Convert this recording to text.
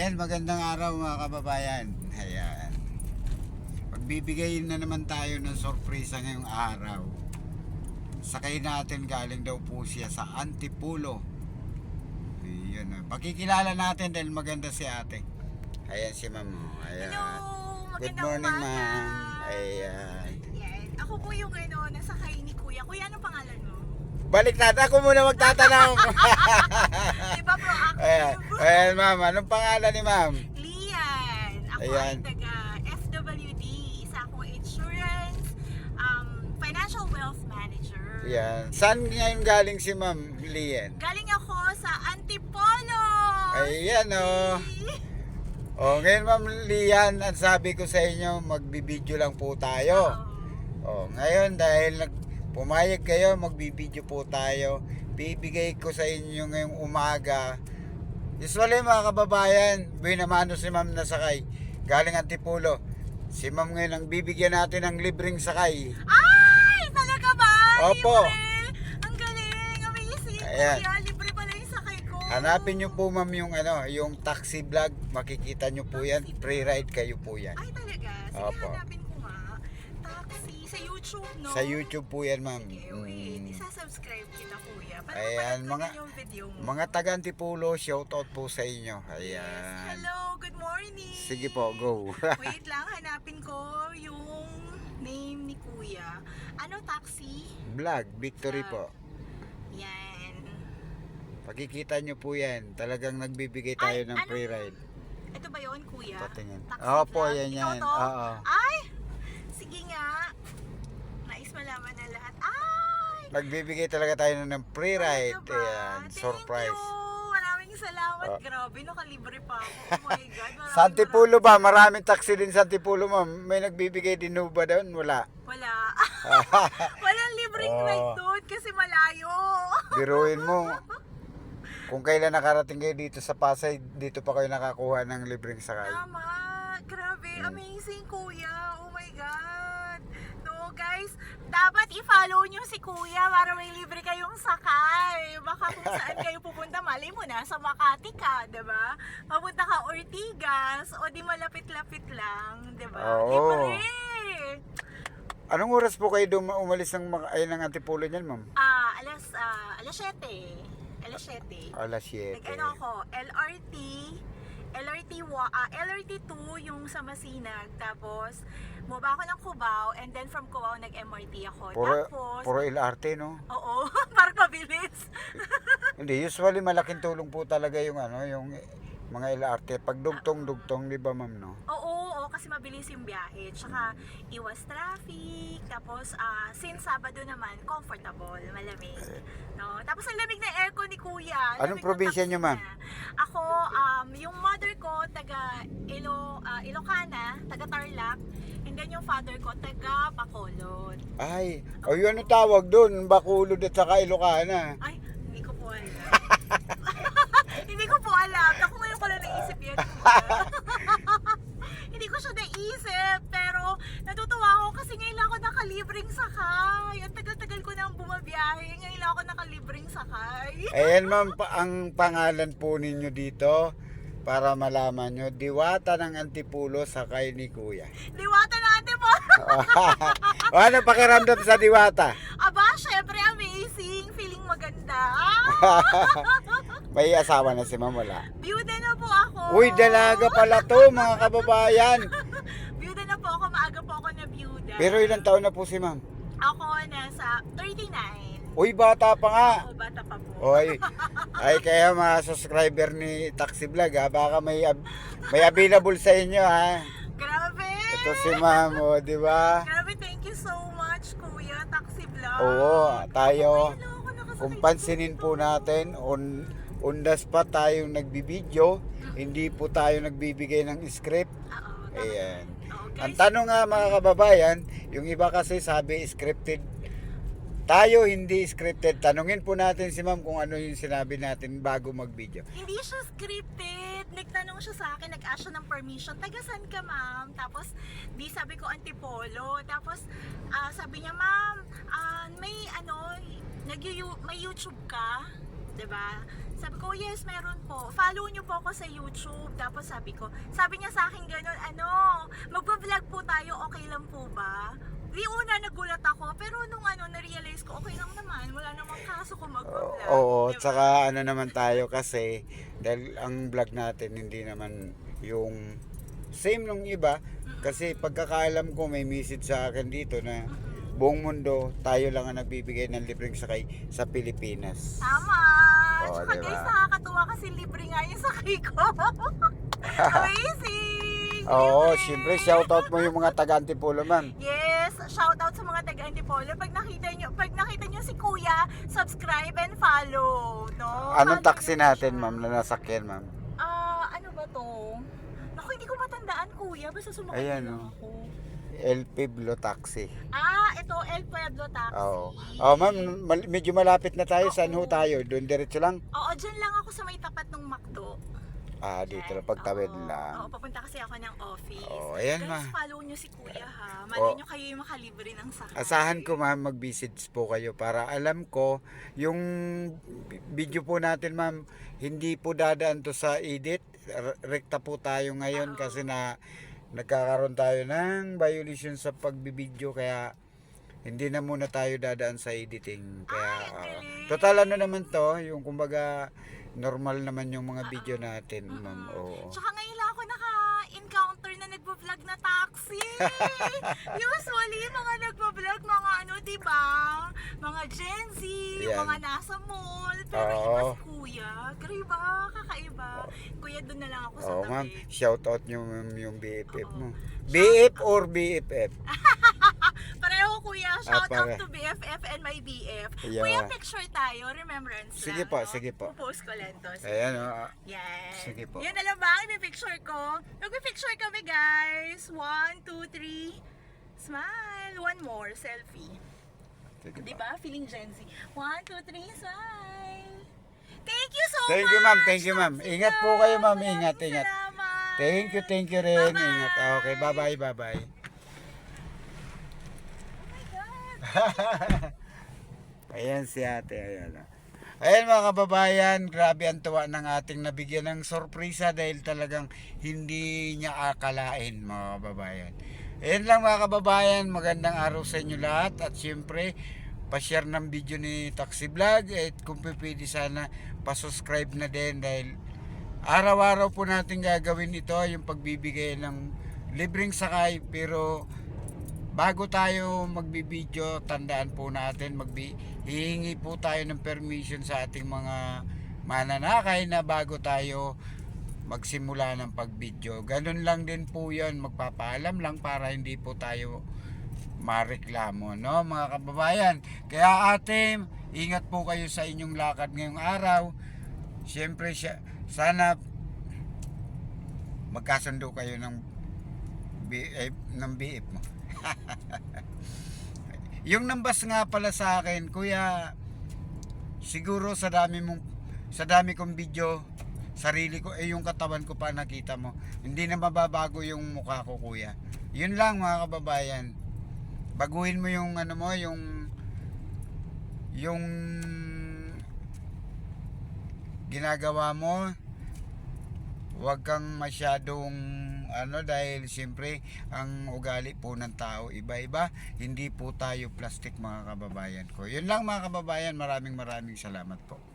Ayan, magandang araw mga kababayan. Ayan. Magbibigay na naman tayo ng sorpresa ngayong araw. Sakay natin galing daw po siya sa Antipulo. Ayan. ah. Pakikilala natin dahil maganda si ate. Ayan si ma'am. Ayan. Hello! Good morning ma'am. Ayan. Yan. Ako po yung ano, nasa kay ni Kuya. Kuya, anong pangalan mo? Balik natin. Ako muna magtatanong. Ayan. ayan ma'am. Anong pangalan ni ma'am? Lian. Ako Ayan. ay taga FWD. Isa akong insurance, um, financial wealth manager. Ayan. Saan ngayon galing si ma'am Lian? Galing ako sa Antipolo! Ayan oh. Oh, ngayon Ma'am Lian, ang sabi ko sa inyo, magbibideo lang po tayo. Oh, ngayon dahil nag pumayag kayo, magbibideo po tayo. Bibigay ko sa inyo ngayong umaga. Usually mga kababayan, binamano si Ma'am na sakay. Galing Antipulo. Si Ma'am ngayon ang bibigyan natin ng libreng sakay. Ay! Talaga ba? Opo. Libre! Ang galing! Amazing! Ayan. Kuya, libre pala yung sakay ko. Hanapin nyo po ma'am yung ano, yung taxi vlog. Makikita nyo po yan. Free ride kayo po yan. Ay, talaga? Sige, Opo. hanapin YouTube, no? Sa YouTube po yan ma'am. Okay, wait. Mm. Isa-subscribe kita, kuya. Para Ayan, mga- yung video mo. Mga taga Antipulo, shoutout po sa inyo. Yes. Ayan. Hello, good morning. Sige po, go. wait lang, hanapin ko yung name ni kuya. Ano, taxi? vlog, victory Vlog. po. Yan. Pakikita nyo po yan. Talagang nagbibigay tayo Ay, ng anong- free ride. Ito ba yun, kuya? Patingin. Taxi Opo, vlog? yan Ikaw yan. to? Oo. Ay! Sige nga. Nais malaman na lahat. Ay! Nagbibigay talaga tayo ng free ride. Ba? Ayan, Thank surprise. you. Maraming salamat. Ah. Grabe, nakalibre pa ako. Oh my God. Maraming, Sa Antipulo ba? Maraming taxi din sa Antipulo, ma'am. May nagbibigay din ho ba doon? Wala. Wala. Walang libreng Oh. ride doon kasi malayo. Biruin mo. Kung kailan nakarating kayo dito sa Pasay, dito pa kayo nakakuha ng libreng sakay. Tama. Grabe. Hmm. Amazing, kuya. Oh my God. Guys. Dapat i-follow nyo si kuya para may libre kayong sakay. Baka kung saan kayo pupunta, mali mo na, sa Makati ka, ba? Mapunta ka Ortigas, o di malapit-lapit lang, di ba? Oo. Libre. Anong oras po kayo dum- umalis ng, mga- ay, ng Antipulo niyan, ma'am? Ah, alas, ah, alas 7. Alas 7. Alas 7. Nag-ano ako, LRT, LRT, wa- ah, LRT 2 yung sa Masinag, tapos bumaba ako ng Cubao, and then from Cubao nag-MRT ako. Puro, tapos, puro LRT, no? oo, parang mabilis. Hindi, usually malaking tulong po talaga yung ano, yung mga LRT. Pag dugtong-dugtong, di ba, ma'am, no? oo, kasi mabilis yung biyahe. Tsaka iwas traffic, tapos ah, since Sabado naman, comfortable, malamig. No? Tapos ang lamig na aircon ni Kuya. Anong probinsya niyo, ma'am? Ako, um, yung mother ko, taga Ilo, ah, Ilocana, taga Tarlac. And then yung father ko, taga Bacolod. Ay, o yun ano tawag doon, Bacolod at saka Ilocana. Ay, hindi ko po alam. hindi ko po alam. Ako ngayon ko lang naisip yan. siya naisip. Pero natutuwa ako kasi ngayon lang ako nakalibreng sakay. Ang tagal-tagal ko nang bumabiyahe. Ngayon lang ako nakalibreng sakay. Ayan, ma'am, pa- ang pangalan po ninyo dito para malaman nyo, Diwata ng Antipulo sakay ni Kuya. Liwata natin po. o ano pakiramdam sa Diwata? Aba, syempre amazing. Feeling maganda. May asawa na si ma'am, wala. Ako. Uy, dalaga pala to, mga kababayan. Byuda na po ako. Maaga po ako na byuda. Pero ilang taon na po si ma'am? Ako nasa 39. Uy, bata pa nga. Oo, bata pa po. Oy, ay kaya mga subscriber ni Taxi Vlog ha, baka may ab- may available sa inyo ha. Grabe! Ito si Ma'am, oh, di ba? Grabe, thank you so much, Kuya Taxi Vlog. Oo, tayo. Kung pansinin po natin, on on the spot tayong nagbibideo, hindi po tayo nagbibigay ng script. Tama. Ayan. Ang tanong nga mga kababayan, yung iba kasi sabi scripted. Tayo hindi scripted. Tanungin po natin si ma'am kung ano yung sinabi natin bago mag-video. hindi siya scripted. Nagtanong siya sa akin, nag-ask siya ng permission. Taga saan ka, ma'am? Tapos, di sabi ko Antipolo. Tapos, ah, sabi niya, ma'am, ah, may ano, nag may YouTube ka? 'di ba? Sabi ko, yes, meron po. Follow niyo po ako sa YouTube. Tapos sabi ko, sabi niya sa akin ganun, ano, magpa-vlog po tayo, okay lang po ba? Di una nagulat ako, pero nung ano, na-realize ko, okay lang naman. Wala namang kaso kung magpa-vlog. Oo, Diba? tsaka ano naman tayo kasi dahil ang vlog natin hindi naman yung same nung iba kasi pagkakaalam ko may message sa akin dito na buong mundo tayo lang ang nagbibigay ng libreng sakay sa Pilipinas. Tama! Oo, Tsaka diba? guys, nakakatuwa kasi libre nga yung sakay ko. Amazing! Oo, Libre! siyempre shoutout mo yung mga taga Antipolo, ma'am. Yes, shout out sa mga taga Antipolo. Pag nakita nyo, pag nakita nyo si Kuya, subscribe and follow, no? Anong taxi natin, ma'am, na nasakyan, ma'am? Ah, ano ba to? Naku, hindi ko matandaan, Kuya. Basta sumakay Ayan, lang oh. ako. El Pueblo Taxi. Ah, ito, El Pueblo Taxi. Oo. Oh, ma'am, mal- medyo malapit na tayo. Saan ho Oo. tayo? Doon diretso lang? Oo, dyan lang ako sa may tapat ng McDo. Ah, dito lang, pagtawid Oo. lang. Oo, papunta kasi ako ng office. Oo, ayan, Guys, ma. follow nyo si Kuya ha. Oo. Malay nyo kayo yung makalibre ng sakay. Asahan ko ma'am, mag-visits po kayo para alam ko yung video po natin ma'am, hindi po dadaan to sa edit. R- Rekta po tayo ngayon kasi na nagkakaroon tayo ng violation sa pagbibideo kaya hindi na muna tayo dadaan sa editing. Kaya galing. total ano naman to, yung kumbaga normal naman yung mga video natin ma'am. Oo. Tsaka ngayon lang ako naka-encounter na nagbo-vlog taxi. Usually, mga nagbo-vlog, mga ano, di ba? Mga Gen Z, Yan. mga nasa mall. Pero Oo. iba si Kuya. Grabe, kakaiba. Kuya, doon na lang ako sa Oo ma'am, tabi. shout out ma'am yung BFF mo. BF or BFF? Kuya. Shout out Ah, to BFF and my BF. Yeah. Kuya, picture tayo. Remembrance Sige lang, po, no? sige po. Pupost ko lang to. Ayan oh. Yan. Sige po. Yan na lang ba? May-picture ko. Magpi-picture kami, guys. One, two, three. Smile. One more. Selfie. Sige Di po. ba? Feeling Gen Z. One, two, three. Smile. Thank you so Thank much. you, ma'am. Thank you, ma'am. Ingat po kayo, ma'am. Ingat, ingat. Salamat. Thank you, thank you rin. Bye-bye. Ingat. Ah, Okay, bye-bye, bye-bye. Oh my God. Ayan si ate, ayan. ah. Ayan mga kababayan, grabe ang tuwa ng ating nabigyan ng sorpresa dahil talagang hindi niya akalain mga kababayan. Ayan lang mga kababayan, magandang araw sa inyo lahat at siyempre pa-share ng video ni Taxi Vlog at kung pwede sana pa-subscribe na din dahil araw-araw po natin gagawin ito yung pagbibigay ng libreng sakay pero bago tayo magbibideo, tandaan po natin, magbi hihingi po tayo ng permission sa ating mga mananakay na bago tayo magsimula ng pagbideo. Ganun lang din po yun, magpapaalam lang para hindi po tayo mareklamo, no mga kababayan. Kaya ate, ingat po kayo sa inyong lakad ngayong araw. Siyempre, sana magkasundo kayo ng BF, ng BF mo. Yung nambas nga pala sa akin, kuya, siguro sa dami mong sa dami kong video, sarili ko eh yung katawan ko pa nakita mo. Hindi na mababago yung mukha ko, kuya. Yun lang mga kababayan. Baguhin mo yung ano mo, yung yung ginagawa mo. Huwag kang masyadong ano dahil siyempre ang ugali po ng tao iba-iba hindi po tayo plastic mga kababayan ko. Yun lang mga kababayan. Maraming maraming salamat po